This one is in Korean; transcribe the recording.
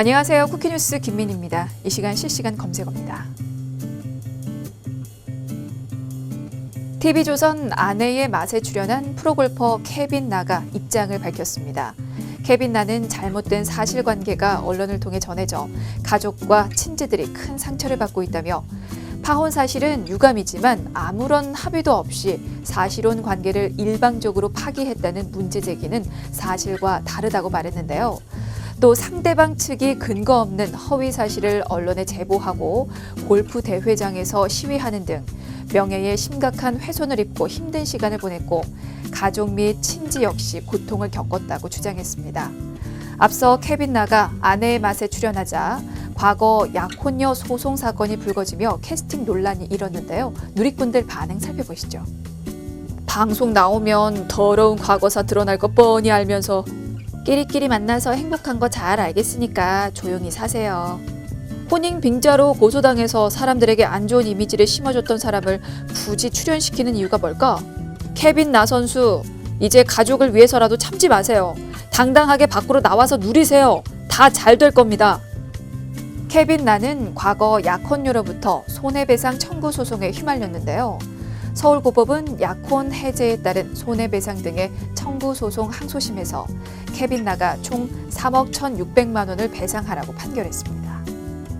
안녕하세요. 쿠키뉴스 김민입니다. 이 시간 실시간 검색어입니다. TV조선 아내의 맛에 출연한 프로골퍼 케빈 나가 입장을 밝혔습니다. 케빈 나는 잘못된 사실관계가 언론을 통해 전해져 가족과 친지들이 큰 상처를 받고 있다며 파혼 사실은 유감이지만 아무런 합의도 없이 사실혼 관계를 일방적으로 파기했다는 문제 제기는 사실과 다르다고 말했는데요. 또 상대방 측이 근거 없는 허위 사실을 언론에 제보하고 골프 대회장에서 시위하는 등 명예에 심각한 훼손을 입고 힘든 시간을 보냈고 가족 및 친지 역시 고통을 겪었다고 주장했습니다. 앞서 케빈 나가 아내의 맛에 출연하자 과거 약혼녀 소송 사건이 불거지며 캐스팅 논란이 일었는데요. 누리꾼들 반응 살펴보시죠. 방송 나오면 더러운 과거사 드러날 거 뻔히 알면서 끼리끼리 만나서 행복한 거 잘 알겠으니까 조용히 사세요. 혼인 빙자로 고소당해서 사람들에게 안 좋은 이미지를 심어줬던 사람을 굳이 출연시키는 이유가 뭘까? 케빈 나 선수, 이제 가족을 위해서라도 참지 마세요. 당당하게 밖으로 나와서 누리세요. 다 잘 될 겁니다. 케빈 나는 과거 약혼녀로부터 손해배상 청구 소송에 휘말렸는데요. 서울고법은 약혼 해제에 따른 손해배상 등의 청구 소송 항소심에서 케빈 나가 총 3억 1,600만 원을 배상하라고 판결했습니다.